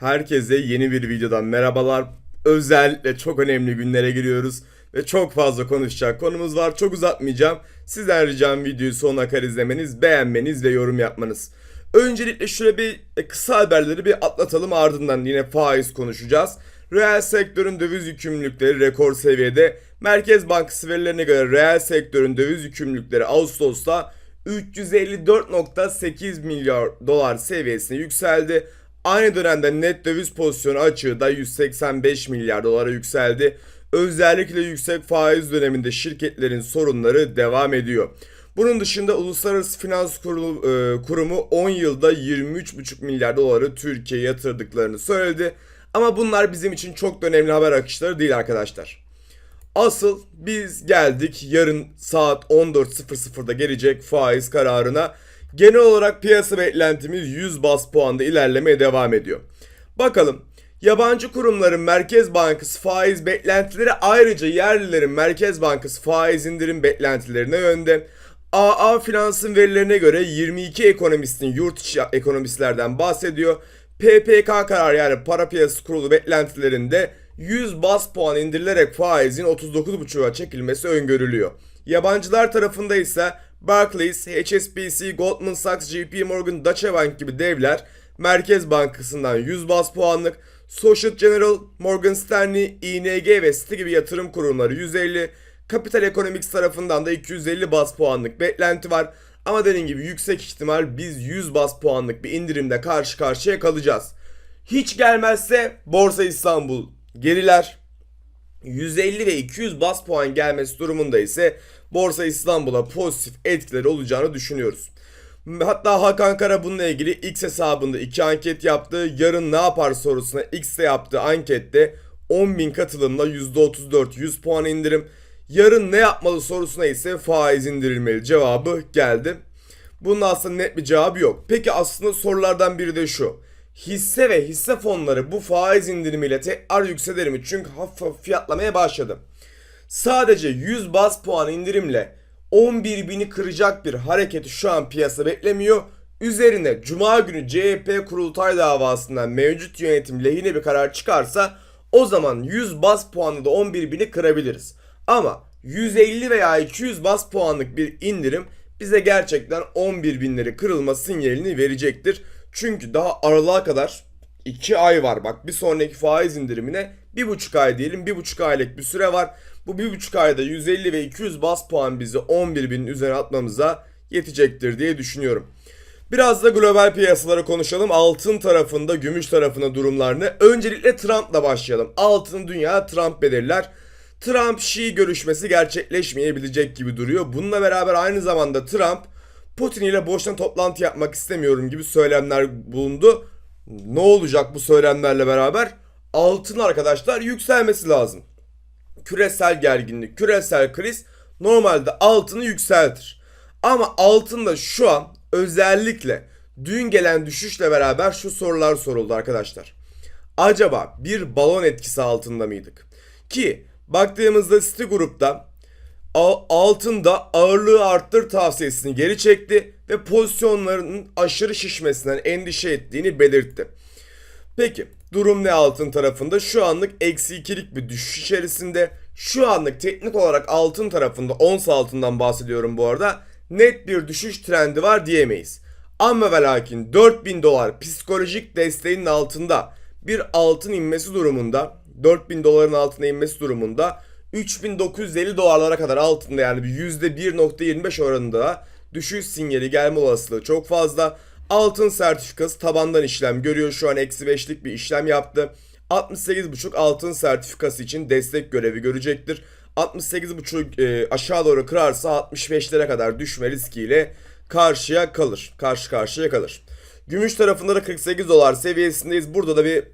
Herkese yeni bir videodan merhabalar. Özellikle çok önemli günlere giriyoruz ve çok fazla konuşacak konumuz var. Çok uzatmayacağım. Sizden ricam videoyu sonuna kadar izlemeniz, beğenmeniz ve yorum yapmanız. Öncelikle şöyle bir e, kısa haberleri bir atlatalım ardından yine faiz konuşacağız. Reel sektörün döviz yükümlülükleri rekor seviyede. Merkez Bankası verilerine göre reel sektörün döviz yükümlülükleri Ağustos'ta 354.8 milyar dolar seviyesine yükseldi. Aynı dönemde net döviz pozisyonu açığı da 185 milyar dolara yükseldi. Özellikle yüksek faiz döneminde şirketlerin sorunları devam ediyor. Bunun dışında Uluslararası Finans e, Kurumu 10 yılda 23,5 milyar doları Türkiye'ye yatırdıklarını söyledi. Ama bunlar bizim için çok da önemli haber akışları değil arkadaşlar. Asıl biz geldik yarın saat 14.00'da gelecek faiz kararına. Genel olarak piyasa beklentimiz 100 bas puanda ilerlemeye devam ediyor. Bakalım yabancı kurumların Merkez Bankası faiz beklentileri ayrıca yerlilerin Merkez Bankası faiz indirim beklentilerine yönde. AA Finans'ın verilerine göre 22 ekonomistin yurt içi ekonomistlerden bahsediyor. PPK kararı yani para piyasası kurulu beklentilerinde 100 bas puan indirilerek faizin 39.5'a çekilmesi öngörülüyor. Yabancılar tarafında ise Barclays, HSBC, Goldman Sachs, JP Morgan, Deutsche Bank gibi devler Merkez Bankası'ndan 100 bas puanlık, Societe General, Morgan Stanley, ING ve Citi gibi yatırım kurumları 150, Capital Economics tarafından da 250 bas puanlık beklenti var. Ama dediğim gibi yüksek ihtimal biz 100 bas puanlık bir indirimde karşı karşıya kalacağız. Hiç gelmezse Borsa İstanbul geriler. 150 ve 200 bas puan gelmesi durumunda ise Borsa İstanbul'a pozitif etkileri olacağını düşünüyoruz. Hatta Hakan Kara bununla ilgili X hesabında iki anket yaptı. Yarın ne yapar sorusuna X'te yaptığı ankette 10.000 katılımla %34 100 puan indirim. Yarın ne yapmalı sorusuna ise faiz indirilmeli cevabı geldi. Bunun aslında net bir cevabı yok. Peki aslında sorulardan biri de şu. Hisse ve hisse fonları bu faiz indirimiyle tekrar yükselir mi? Çünkü hafif fiyatlamaya başladı. Sadece 100 bas puan indirimle 11 bini kıracak bir hareketi şu an piyasa beklemiyor. Üzerine Cuma günü CHP kurultay davasından mevcut yönetim lehine bir karar çıkarsa o zaman 100 bas puanlı da 11 bini kırabiliriz. Ama 150 veya 200 bas puanlık bir indirim bize gerçekten 11 binleri kırılma sinyalini verecektir. Çünkü daha aralığa kadar 2 ay var. Bak bir sonraki faiz indirimine 1,5 ay diyelim 1,5 aylık bir süre var. Bu 1,5 ayda 150 ve 200 bas puan bizi 11 binin üzerine atmamıza yetecektir diye düşünüyorum. Biraz da global piyasaları konuşalım. Altın tarafında, gümüş tarafında durumlarını. Öncelikle Trump'la başlayalım. Altın dünya Trump belirler. Trump-Şii görüşmesi gerçekleşmeyebilecek gibi duruyor. Bununla beraber aynı zamanda Trump Putin ile boşuna toplantı yapmak istemiyorum gibi söylemler bulundu. Ne olacak bu söylemlerle beraber? Altın arkadaşlar yükselmesi lazım. Küresel gerginlik, küresel kriz normalde altını yükseltir. Ama altında şu an özellikle dün gelen düşüşle beraber şu sorular soruldu arkadaşlar. Acaba bir balon etkisi altında mıydık? Ki baktığımızda City grupta altında ağırlığı arttır tavsiyesini geri çekti ve pozisyonlarının aşırı şişmesinden endişe ettiğini belirtti. Peki durum ne altın tarafında? Şu anlık eksi ikilik bir düşüş içerisinde. Şu anlık teknik olarak altın tarafında ons altından bahsediyorum bu arada. Net bir düşüş trendi var diyemeyiz. Ama ve lakin 4000 dolar psikolojik desteğinin altında bir altın inmesi durumunda 4000 doların altına inmesi durumunda 3950 dolarlara kadar altında yani %1.25 oranında düşüş sinyali gelme olasılığı çok fazla. Altın sertifikası tabandan işlem görüyor. Şu an eksi 5'lik bir işlem yaptı. 68.5 altın sertifikası için destek görevi görecektir. 68.5 e, aşağı doğru kırarsa 65'lere kadar düşme riskiyle karşıya kalır. Karşı karşıya kalır. Gümüş tarafında da 48 dolar seviyesindeyiz. Burada da bir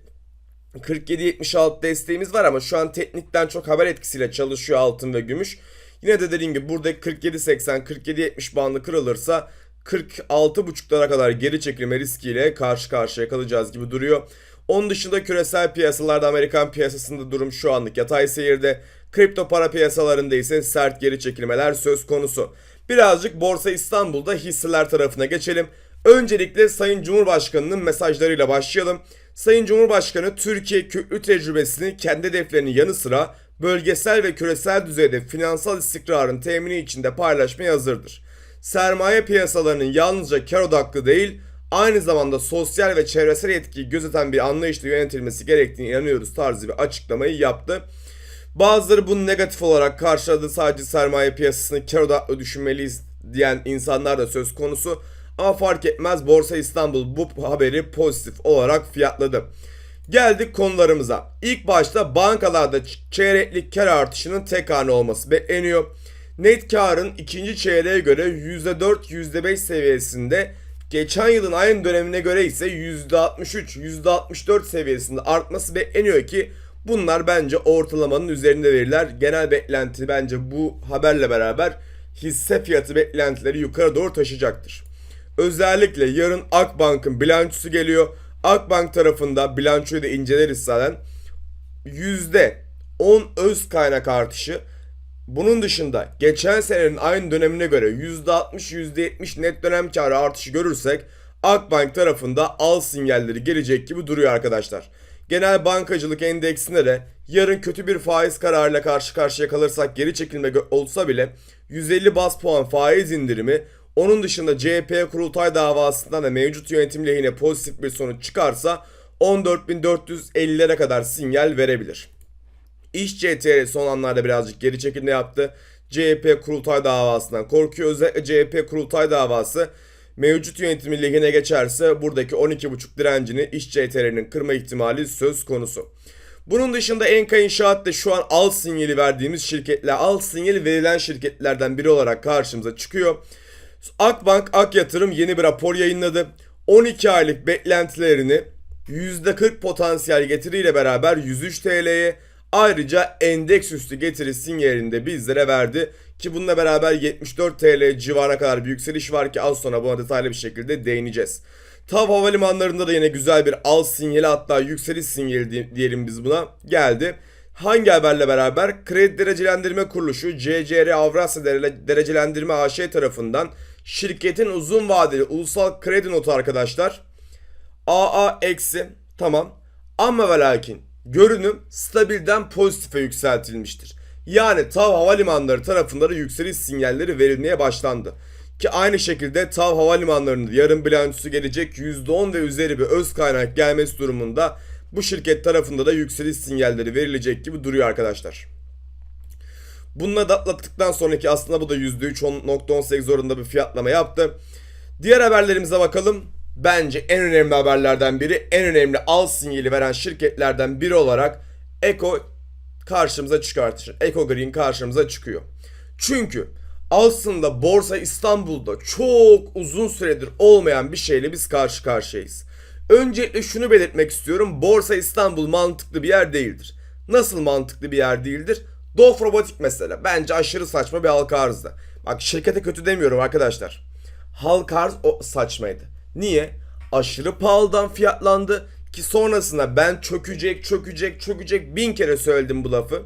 47-76 desteğimiz var ama şu an teknikten çok haber etkisiyle çalışıyor altın ve gümüş. Yine de dediğim gibi burada 47-80, 47-70 bandı kırılırsa 46.5'lara kadar geri çekilme riskiyle karşı karşıya kalacağız gibi duruyor. Onun dışında küresel piyasalarda Amerikan piyasasında durum şu anlık yatay seyirde. Kripto para piyasalarında ise sert geri çekilmeler söz konusu. Birazcık Borsa İstanbul'da hisseler tarafına geçelim. Öncelikle Sayın Cumhurbaşkanı'nın mesajlarıyla başlayalım. Sayın Cumhurbaşkanı Türkiye köklü tecrübesini kendi hedeflerinin yanı sıra bölgesel ve küresel düzeyde finansal istikrarın temini içinde paylaşmaya hazırdır. Sermaye piyasalarının yalnızca kar odaklı değil, aynı zamanda sosyal ve çevresel etkiyi gözeten bir anlayışla yönetilmesi gerektiğine inanıyoruz tarzı bir açıklamayı yaptı. Bazıları bunu negatif olarak karşıladı. Sadece sermaye piyasasını kar odaklı düşünmeliyiz diyen insanlar da söz konusu. Ama fark etmez Borsa İstanbul bu haberi pozitif olarak fiyatladı. Geldik konularımıza. İlk başta bankalarda çeyreklik kar artışının tek hane olması bekleniyor. Net karın ikinci çeyreğe göre %4, %5 seviyesinde geçen yılın aynı dönemine göre ise %63, %64 seviyesinde artması bekleniyor ki bunlar bence ortalamanın üzerinde veriler. Genel beklenti bence bu haberle beraber hisse fiyatı beklentileri yukarı doğru taşıyacaktır. Özellikle yarın Akbank'ın bilançosu geliyor. Akbank tarafında bilançoyu da inceleriz zaten. %10 öz kaynak artışı. Bunun dışında geçen senenin aynı dönemine göre %60 %70 net dönem karı artışı görürsek Akbank tarafında al sinyalleri gelecek gibi duruyor arkadaşlar. Genel bankacılık endeksinde de yarın kötü bir faiz kararıyla karşı karşıya kalırsak geri çekilme olsa bile 150 bas puan faiz indirimi onun dışında CHP kurultay davasından da mevcut yönetim lehine pozitif bir sonuç çıkarsa 14.450'lere kadar sinyal verebilir. İş CTR son anlarda birazcık geri çekilme yaptı. CHP kurultay davasından korkuyor. Özellikle CHP kurultay davası mevcut yönetimin lehine geçerse buradaki 12.5 direncini iş CTR'nin kırma ihtimali söz konusu. Bunun dışında Enka İnşaat da şu an al sinyali verdiğimiz şirketler, al sinyali verilen şirketlerden biri olarak karşımıza çıkıyor. Akbank Ak Yatırım yeni bir rapor yayınladı. 12 aylık beklentilerini %40 potansiyel getiriyle beraber 103 TL'ye ayrıca endeks üstü getiri sinyalini de bizlere verdi. Ki bununla beraber 74 TL civarına kadar bir yükseliş var ki az sonra buna detaylı bir şekilde değineceğiz. Tav havalimanlarında da yine güzel bir al sinyali hatta yükseliş sinyali diyelim biz buna geldi. Hangi haberle beraber Kredi Derecelendirme Kuruluşu CCR Avrasya Derecelendirme AŞ tarafından şirketin uzun vadeli ulusal kredi notu arkadaşlar AA eksi tamam ama ve lakin görünüm stabilden pozitife yükseltilmiştir. Yani TAV Havalimanları tarafından da yükseliş sinyalleri verilmeye başlandı. Ki aynı şekilde TAV Havalimanları'nın yarın bilançosu gelecek %10 ve üzeri bir öz kaynak gelmesi durumunda bu şirket tarafında da yükseliş sinyalleri verilecek gibi duruyor arkadaşlar. Bununla da atlattıktan sonraki aslında bu da %3.18 oranında bir fiyatlama yaptı. Diğer haberlerimize bakalım. Bence en önemli haberlerden biri, en önemli al sinyali veren şirketlerden biri olarak Eko karşımıza çıkartır. Eko Green karşımıza çıkıyor. Çünkü aslında Borsa İstanbul'da çok uzun süredir olmayan bir şeyle biz karşı karşıyayız. Öncelikle şunu belirtmek istiyorum. Borsa İstanbul mantıklı bir yer değildir. Nasıl mantıklı bir yer değildir? Dof Robotik mesela. Bence aşırı saçma bir halka arzda. Bak şirkete kötü demiyorum arkadaşlar. Halka arz o saçmaydı. Niye? Aşırı pahalıdan fiyatlandı ki sonrasında ben çökecek, çökecek, çökecek bin kere söyledim bu lafı.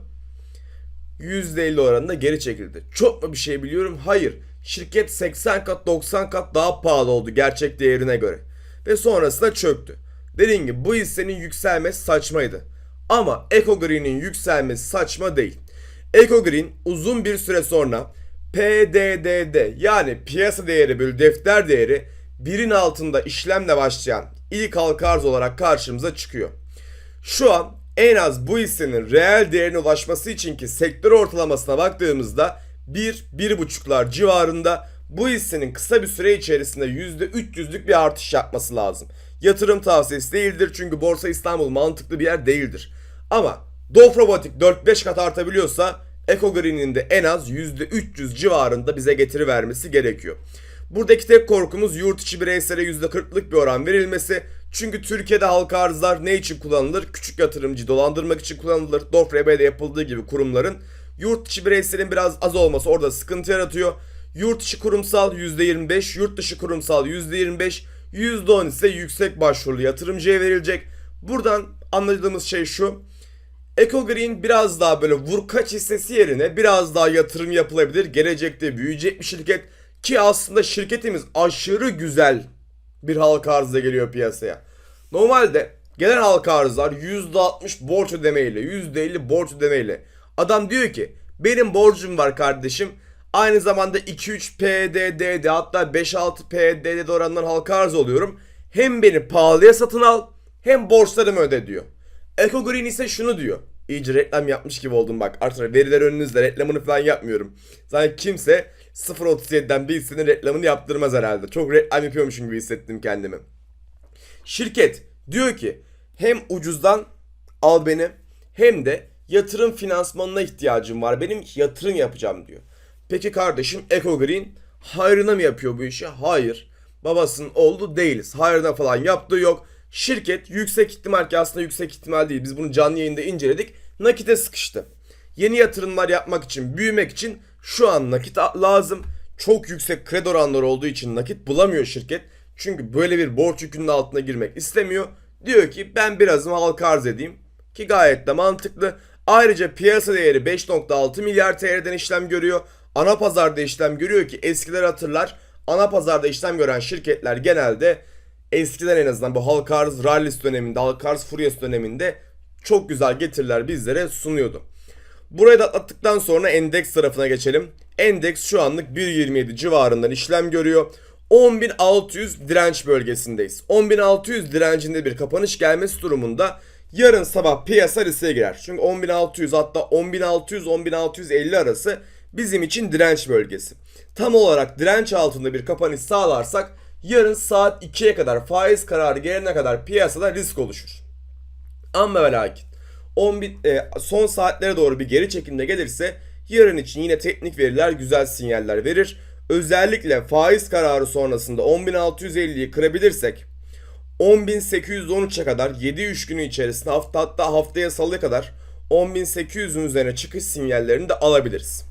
%50 oranında geri çekildi. Çok mu bir şey biliyorum? Hayır. Şirket 80 kat 90 kat daha pahalı oldu gerçek değerine göre. Ve sonrasında çöktü. Dediğim gibi bu hissenin yükselmesi saçmaydı. Ama Eco Green'in yükselmesi saçma değil. Eco Green uzun bir süre sonra PDD'de yani piyasa değeri bölü defter değeri birin altında işlemle başlayan ilk halka arz olarak karşımıza çıkıyor. Şu an en az bu hissenin reel değerine ulaşması için ki sektör ortalamasına baktığımızda 1-1,5'lar civarında bu hissenin kısa bir süre içerisinde %300'lük bir artış yapması lazım. Yatırım tavsiyesi değildir çünkü Borsa İstanbul mantıklı bir yer değildir. Ama Dof Robotik 4-5 kat artabiliyorsa Eco Green'in de en az %300 civarında bize getiri vermesi gerekiyor. Buradaki tek korkumuz yurt içi bireysele %40'lık bir oran verilmesi. Çünkü Türkiye'de halka arzlar ne için kullanılır? Küçük yatırımcı dolandırmak için kullanılır. DOFRB'de yapıldığı gibi kurumların. Yurt içi bireyselin biraz az olması orada sıkıntı yaratıyor. Yurt içi kurumsal %25, yurt dışı kurumsal %25, %10 ise yüksek başvurulu yatırımcıya verilecek. Buradan anladığımız şey şu. Eco Green biraz daha böyle vurkaç hissesi yerine biraz daha yatırım yapılabilir. Gelecekte büyüyecek bir şirket. Ki aslında şirketimiz aşırı güzel bir halka arzda geliyor piyasaya. Normalde Gelen halka arzlar %60 borç ödemeyle, %50 borç ödemeyle. Adam diyor ki benim borcum var kardeşim. Aynı zamanda 2-3 PDD'de hatta 5-6 PDD'de oranından halka arz oluyorum. Hem beni pahalıya satın al hem borçlarımı öde diyor. Eco Green ise şunu diyor. İyice reklam yapmış gibi oldum bak. Artık veriler önünüzde reklamını falan yapmıyorum. Zaten kimse 0.37'den bir hissenin reklamını yaptırmaz herhalde. Çok reklam yapıyormuşum gibi hissettim kendimi. Şirket diyor ki hem ucuzdan al beni hem de yatırım finansmanına ihtiyacım var. Benim yatırım yapacağım diyor. Peki kardeşim Eco Green hayrına mı yapıyor bu işi? Hayır. Babasının oğlu değiliz. Hayrına falan yaptığı yok. Şirket yüksek ihtimal ki aslında yüksek ihtimal değil. Biz bunu canlı yayında inceledik. Nakite sıkıştı. Yeni yatırımlar yapmak için, büyümek için şu an nakit lazım. Çok yüksek kredi oranları olduğu için nakit bulamıyor şirket. Çünkü böyle bir borç yükünün altına girmek istemiyor. Diyor ki ben birazını halka arz edeyim. Ki gayet de mantıklı. Ayrıca piyasa değeri 5.6 milyar TL'den işlem görüyor. Ana pazarda işlem görüyor ki eskiler hatırlar. Ana pazarda işlem gören şirketler genelde eskiden en azından bu halka arz rallis döneminde, halka arz furyası döneminde çok güzel getiriler bizlere sunuyordu. Burayı da atlattıktan sonra endeks tarafına geçelim. Endeks şu anlık 1.27 civarından işlem görüyor. 10.600 direnç bölgesindeyiz. 10.600 direncinde bir kapanış gelmesi durumunda yarın sabah piyasa riske girer. Çünkü 10.600 hatta 10.600-10.650 arası bizim için direnç bölgesi. Tam olarak direnç altında bir kapanış sağlarsak yarın saat 2'ye kadar faiz kararı gelene kadar piyasada risk oluşur. Ama ve lakin 11, e, son saatlere doğru bir geri çekilme gelirse yarın için yine teknik veriler güzel sinyaller verir. Özellikle faiz kararı sonrasında 10.650'yi kırabilirsek 10.813'e kadar 7-3 günü içerisinde hafta hatta haftaya salıya kadar 10.800'ün üzerine çıkış sinyallerini de alabiliriz.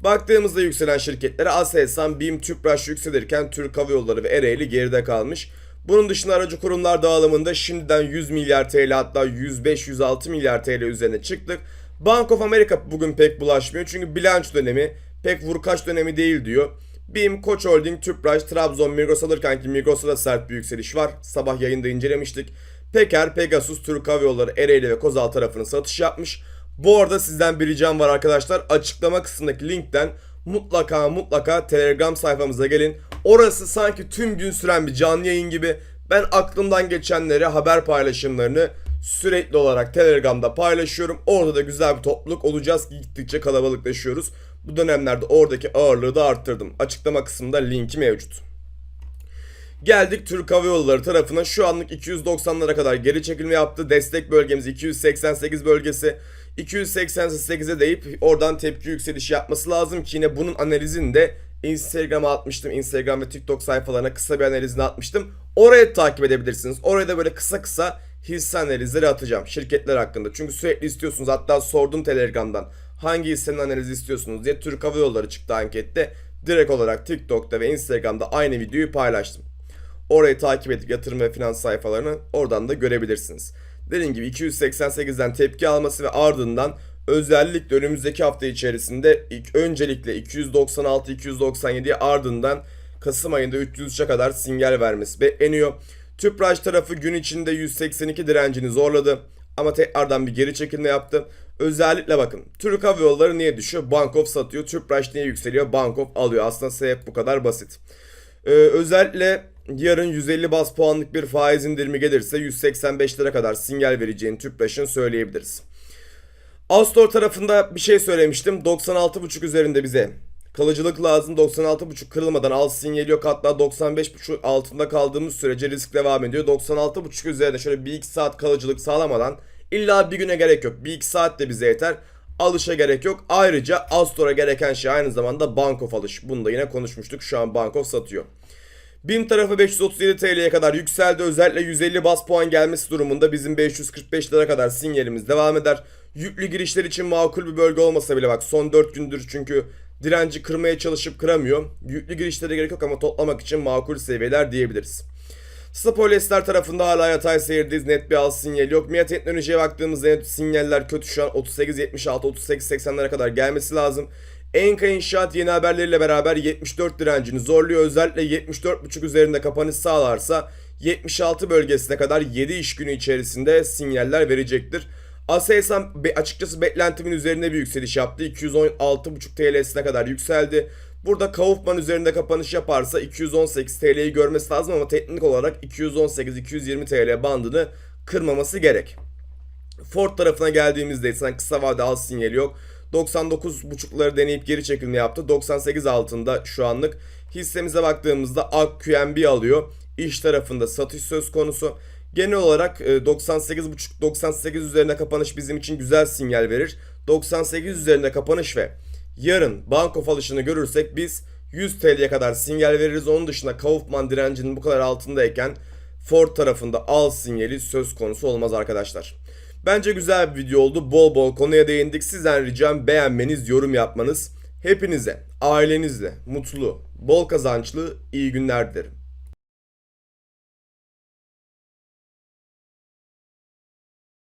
Baktığımızda yükselen şirketlere Aselsan, BİM, Tüpraş yükselirken Türk Hava Yolları ve Ereğli geride kalmış. Bunun dışında aracı kurumlar dağılımında şimdiden 100 milyar TL hatta 105-106 milyar TL üzerine çıktık. Bank of America bugün pek bulaşmıyor çünkü bilanço dönemi pek vurkaç dönemi değil diyor. BİM, Koç Holding, Tüpraş, Trabzon, Migros alırken ki Migros'ta da sert bir yükseliş var. Sabah yayında incelemiştik. Peker, Pegasus, Türk Hava Yolları, Ereğli ve Kozal tarafının satış yapmış. Bu arada sizden bir ricam var arkadaşlar. Açıklama kısmındaki linkten mutlaka mutlaka Telegram sayfamıza gelin. Orası sanki tüm gün süren bir canlı yayın gibi. Ben aklımdan geçenleri, haber paylaşımlarını sürekli olarak Telegram'da paylaşıyorum. Orada da güzel bir topluluk olacağız ki gittikçe kalabalıklaşıyoruz. Bu dönemlerde oradaki ağırlığı da arttırdım. Açıklama kısmında linki mevcut. Geldik Türk Hava Yolları tarafına. Şu anlık 290'lara kadar geri çekilme yaptı. Destek bölgemiz 288 bölgesi. 288'e deyip oradan tepki yükselişi yapması lazım ki yine bunun analizini de Instagram'a atmıştım. Instagram ve TikTok sayfalarına kısa bir analizini atmıştım. Oraya takip edebilirsiniz. Oraya da böyle kısa kısa hisse analizleri atacağım şirketler hakkında. Çünkü sürekli istiyorsunuz. Hatta sordum Telegram'dan hangi hissenin analizi istiyorsunuz diye Türk Hava Yolları çıktı ankette. Direkt olarak TikTok'ta ve Instagram'da aynı videoyu paylaştım. Orayı takip edip yatırım ve finans sayfalarını oradan da görebilirsiniz. Dediğim gibi 288'den tepki alması ve ardından özellikle önümüzdeki hafta içerisinde ilk öncelikle 296-297'ye ardından Kasım ayında 303'e kadar sinyal vermesi bekleniyor. Tüpraş tarafı gün içinde 182 direncini zorladı ama tekrardan bir geri çekilme yaptı. Özellikle bakın Türk Hava Yolları niye düşüyor? Bankof satıyor. Tüpraş niye yükseliyor? Bankof alıyor. Aslında sebep bu kadar basit. Ee, özellikle yarın 150 bas puanlık bir faiz indirimi gelirse 185'lere kadar sinyal vereceğini Tüpraş'ın söyleyebiliriz. Astor tarafında bir şey söylemiştim. 96.5 üzerinde bize kalıcılık lazım. 96.5 kırılmadan al sinyali yok. Hatta 95.5 altında kaldığımız sürece risk devam ediyor. 96.5 üzerinde şöyle 1-2 saat kalıcılık sağlamadan illa bir güne gerek yok. 1-2 saat de bize yeter. Alışa gerek yok. Ayrıca Astor'a gereken şey aynı zamanda Bankof alış. Bunu da yine konuşmuştuk. Şu an Bankof satıyor. BİM tarafı 537 TL'ye kadar yükseldi. Özellikle 150 bas puan gelmesi durumunda bizim 545 lira kadar sinyalimiz devam eder. Yüklü girişler için makul bir bölge olmasa bile bak son 4 gündür çünkü direnci kırmaya çalışıp kıramıyor. Yüklü girişlere gerek yok ama toplamak için makul seviyeler diyebiliriz. Spolyester tarafında hala yatay seyirdeyiz. Net bir al sinyali yok. MIA teknolojiye baktığımızda net sinyaller kötü şu an 38-76, 38-80'lere kadar gelmesi lazım. Enka İnşaat yeni haberleriyle beraber 74 direncini zorluyor. Özellikle 74.5 üzerinde kapanış sağlarsa 76 bölgesine kadar 7 iş günü içerisinde sinyaller verecektir. Aselsan açıkçası beklentimin üzerinde bir yükseliş yaptı. 216,5 TL'sine kadar yükseldi. Burada Kaufman üzerinde kapanış yaparsa 218 TL'yi görmesi lazım ama teknik olarak 218-220 TL bandını kırmaması gerek. Ford tarafına geldiğimizde ise kısa vade al sinyali yok. 99.5'ları deneyip geri çekilme yaptı. 98 altında şu anlık. Hissemize baktığımızda AKQNB alıyor. İş tarafında satış söz konusu. Genel olarak e, 98.5-98 üzerine kapanış bizim için güzel sinyal verir. 98 üzerinde kapanış ve yarın banko falışını görürsek biz 100 TL'ye kadar sinyal veririz. Onun dışında Kaufman direncinin bu kadar altındayken Ford tarafında al sinyali söz konusu olmaz arkadaşlar. Bence güzel bir video oldu. Bol bol konuya değindik. Sizden ricam beğenmeniz, yorum yapmanız. Hepinize, ailenizle mutlu, bol kazançlı, iyi günler dilerim.